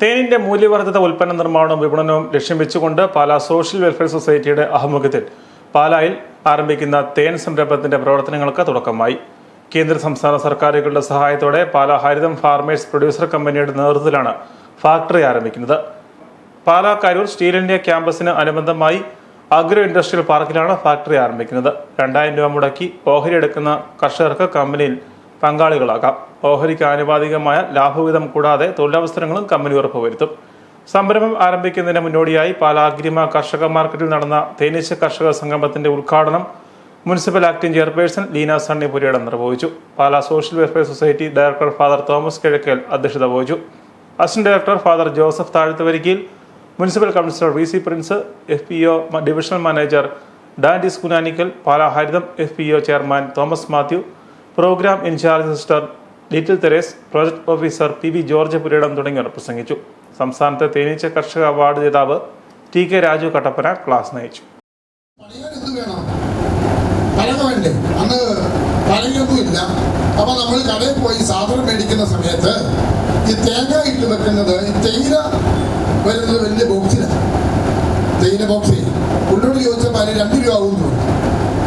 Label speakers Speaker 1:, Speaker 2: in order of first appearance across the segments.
Speaker 1: തേനിന്റെ മൂല്യവർദ്ധിത ഉൽപ്പന്ന നിർമ്മാണവും വിപണനവും ലക്ഷ്യം വെച്ചുകൊണ്ട് പാലാ സോഷ്യൽ വെൽഫെയർ സൊസൈറ്റിയുടെ ആഭിമുഖ്യത്തിൽ പാലായിൽ ആരംഭിക്കുന്ന തേൻ സംരംഭത്തിന്റെ പ്രവർത്തനങ്ങൾക്ക് തുടക്കമായി. കേന്ദ്ര സംസ്ഥാന സർക്കാരുകളുടെ സഹായത്തോടെ പാലാ ഹരിതം ഫാർമേഴ്സ് പ്രൊഡ്യൂസർ കമ്പനിയുടെ നേതൃത്വത്തിലാണ് ഫാക്ടറി ആരംഭിക്കുന്നത്. പാലാ കരൂർ സ്റ്റീൽ ഇന്ത്യ ക്യാമ്പസിന് അനുബന്ധമായി അഗ്രോ ഇൻഡസ്ട്രിയൽ പാർക്കിലാണ് ഫാക്ടറി ആരംഭിക്കുന്നത്. രണ്ടായിരം രൂപ മുടക്കി ഓഹരി എടുക്കുന്ന കർഷകർക്ക് കമ്പനിയിൽ പങ്കാളികളാകാം. ഓഹരിക്ക് ആനുപാതികമായ ലാഭവിധം കൂടാതെ തൊഴിലവസരങ്ങളും കമ്പനി ഉറപ്പുവരുത്തും സംരംഭം ആരംഭിക്കുന്നതിന് മുന്നോടിയായി പാലാ അഗ്രിമ കർഷക മാർക്കറ്റിൽ നടന്ന തേനീച്ച കർഷക സംഗമത്തിന്റെ ഉദ്ഘാടനം municipal acting chairperson Leena Sunny Purayidam നിർവഹിച്ചു Pala social welfare society director father Thomas Kizhakkel അധ്യക്ഷത വഹിച്ചു. Assistant director father Joseph Thazhathuvarikayil municipal councillor V C Prince F P O divisional manager Dandis Kunanikkal Pala Haritham F P O chairman Thomas Mathew programme in charge sister Little Theres project officer P V George Purayidam തുടങ്ങിയവർ പ്രസംഗിച്ചു. സംസ്ഥാനത്തെ തേനീച്ച കർഷക award ജേതാവ് T K Raju Kattappana class നയിച്ചു.
Speaker 2: അപ്പൊ നമ്മൾ കടയിൽ പോയി സാധനം മേടിക്കുന്ന സമയത്ത് ഈ തേങ്ങ ഇട്ട് വെക്കുന്നത് ഈ തേയില വരുന്നത് വലിയ ബോക്സിലാണ് തേയില ബോക്സിൽ. ഉള്ളോട് ചോദിച്ചപ്പോൾ അതിന് രണ്ട് രൂപ ആവും എന്ന് പറഞ്ഞു.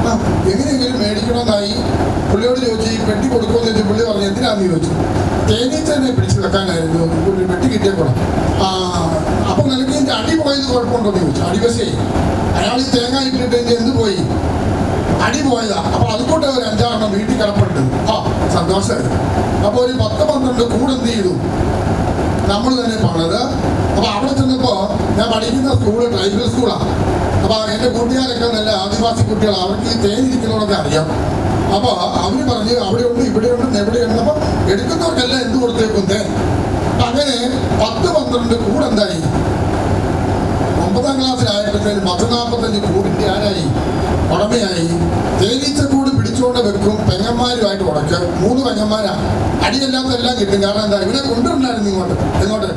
Speaker 2: ആ എങ്ങനെയെങ്കിലും മേടിക്കണമെന്നായി പുള്ളിയോട് ചോദിച്ചു ഈ പെട്ടി കൊടുക്കുമെന്ന് ചോദിച്ചു പുള്ളി പറഞ്ഞു എന്തിനാന്ന്? ചോദിച്ചു. തേനീച്ചനെ പിടിച്ചു വെക്കാനായിരുന്നു. പുള്ളി പെട്ടി കിട്ടിയപ്പോൾ ആ അപ്പൊ നിനക്ക് ഇതിന്റെ അടി പോയത് കുഴപ്പമുണ്ടോ എന്ന് ചോദിച്ചു. അടിവശേ അയാൾ ഈ തേങ്ങ ഇട്ടിട്ട് എന്ത് പോയി? അടി പോയതാ. അപ്പൊ അതുകൊണ്ട് ഒരു അഞ്ചാറെണ്ണം വീട്ടിൽ കിടപ്പുണ്ട്. ആ സന്തോഷമായിരുന്നു അപ്പൊ ഒരു പത്ത് പന്ത്രണ്ട് കൂടെ എന്ത് ചെയ്തു? നമ്മൾ തന്നെ പണിത്. അപ്പൊ അവിടെ ചെന്നപ്പോ ഞാൻ പഠിക്കുന്ന സ്കൂൾ ട്രൈബൽ സ്കൂളാ. അപ്പൊ എന്റെ കൂട്ടുകാരൊക്കെ നല്ല ആദിവാസി കുട്ടികൾ അവർക്ക് ഈ തേനിരിക്കുന്നതൊക്കെ അറിയാം. അപ്പൊ അവർ പറഞ്ഞു അവിടെയുണ്ട് ഇവിടെയുണ്ട് എവിടെയുണ്ട് അപ്പൊ എടുക്കുന്നവർക്കെല്ലാം എന്ത് കൊടുത്തേക്കും? തേൻ അങ്ങനെ പത്ത് പന്ത്രണ്ട് കൂടെന്തായി ഒമ്പതാം ക്ലാസ്സിലായപ്പോഴത്തേന് പത്ത് നാൽപ്പത്തഞ്ച് കൂടിന്റെ ആരായി? ഉടമയായി. തേനീച്ച കൂട് പിടിച്ചുകൊണ്ട് വെക്കും പെങ്ങന്മാരുമായിട്ട് ഉടക്കുക മൂന്ന് പെങ്ങന്മാരാ. അടിയല്ലാത്തതെല്ലാം കിട്ടും. കാരണം എന്താ? ഇവരെ കൊണ്ടുവരണമായിരുന്നു ഇങ്ങോട്ട്. ഇങ്ങോട്ട്.